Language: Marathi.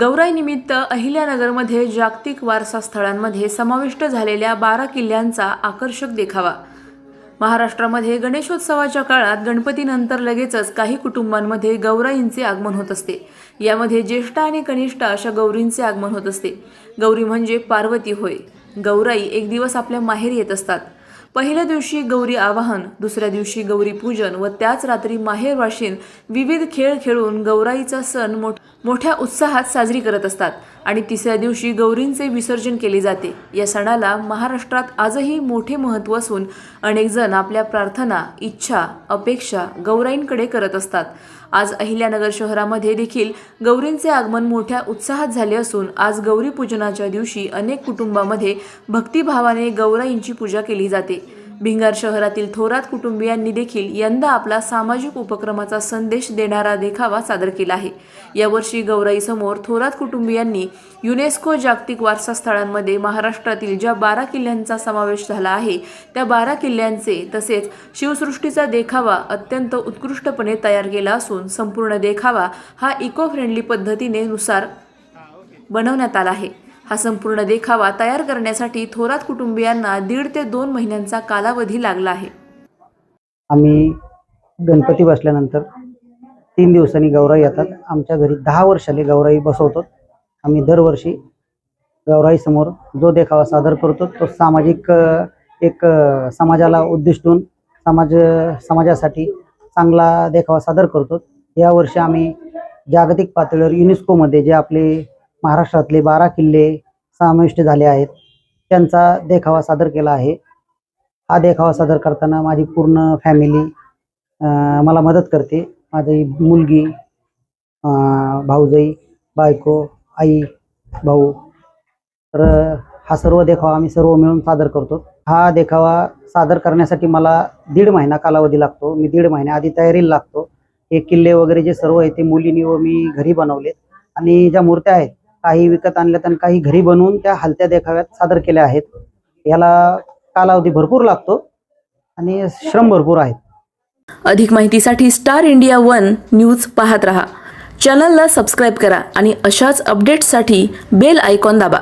गौराईनिमित्त अहिल्यानगरमध्ये जागतिक वारसा स्थळांमध्ये समाविष्ट झालेल्या बारा किल्ल्यांचा आकर्षक देखावा. महाराष्ट्रामध्ये गणेशोत्सवाच्या काळात गणपतीनंतर लगेचच काही कुटुंबांमध्ये गौराईंचे आगमन होत असते. यामध्ये ज्येष्ठ आणि कनिष्ठ अशा गौरींचे आगमन होत असते. गौरी म्हणजे पार्वती होय. गौराई एक दिवस आपल्या माहेर येत असतात. पहिल्या दिवशी गौरी आवाहन दुसऱ्या दिवशी गौरी पूजन व त्याच रात्री माहेर वाशिन विविध खेळ खेळून गौराईचा सण मोठ मोठ्या उत्साहात साजरी करत असतात. आणि तिसऱ्या दिवशी गौरींचे विसर्जन केले जाते. या सणाला महाराष्ट्रात आजही मोठे महत्त्व असून अनेकजण आपल्या प्रार्थना इच्छा अपेक्षा गौराईंकडे करत असतात. आज अहिल्यानगर शहरामध्ये देखील गौरींचे आगमन मोठ्या उत्साहात झाले असून आज गौरी पूजनाच्या दिवशी अनेक कुटुंबामध्ये भक्तिभावाने गौराईंची पूजा केली जाते. भिंगार शहरातील थोरात कुटुंबियांनी देखील यंदा आपला सामाजिक उपक्रमाचा संदेश देणारा देखावा सादर केला आहे. यावर्षी गौराईसमोर थोरात कुटुंबियांनी युनेस्को जागतिक वारसा स्थळांमध्ये महाराष्ट्रातील ज्या बारा किल्ल्यांचा समावेश झाला आहे त्या बारा किल्ल्यांचे तसेच शिवसृष्टीचा देखावा अत्यंत उत्कृष्टपणे तयार केला असून संपूर्ण देखावा हा इको फ्रेंडली पद्धतीने नुसार बनवण्यात आला आहे. हा संपूर्ण देखावा तयार करण्यासाठी थोरात कुटुंबियांना दीड ते दोन महिन्यांचा कालावधी लागला आहे. आम्ही गणपती बसल्यानंतर तीन दिवसांनी गौराई येतात. आमच्या घरी दहा वर्षाले गौराई बसवतो आम्ही दरवर्षी गौराईसमोर जो देखावा सादर करतो तो सामाजिक एक समाजाला उद्दिष्टून समाज समाजासाठी चांगला देखावा सादर करतो. यावर्षी आम्ही जागतिक पातळीवर युनेस्कोमध्ये जे आपले महाराष्ट्रातले बारा किल्ले समाविष्ट झाले आहेत. त्यांचा देखावा सादर केला आहे. हा देखावा सादर करताना माझी पूर्ण फॅमिली मला मदत करते. माझी मुलगी भाऊजई भाऊजाई बायको आई भाऊ. तर हा सर्व देखावा आम्ही सर्व मिळून सादर करतो. हा देखावा सादर करण्यासाठी मला दीड महिना कालावधी लागतो. मी दीड महिन्याआधी तयारीला लागतो. हे किल्ले वगैरे जे सर्व आहे ते मुलींनी व मी घरी बनवलेत. आणि ज्या मूर्त्या आहेत काही विकत आणल्यात आणि काही घरी बनवून त्या हलत्या देखाव्यात सादर केल्या आहेत. याला कालावधी भरपूर लागतो आणि श्रम भरपूर आहेत. अधिक माहितीसाठी स्टार इंडिया वन न्यूज पाहत रहा. चॅनलला सबस्क्राईब करा आणि अशाच अपडेट्ससाठी बेल आयकॉन दाबा.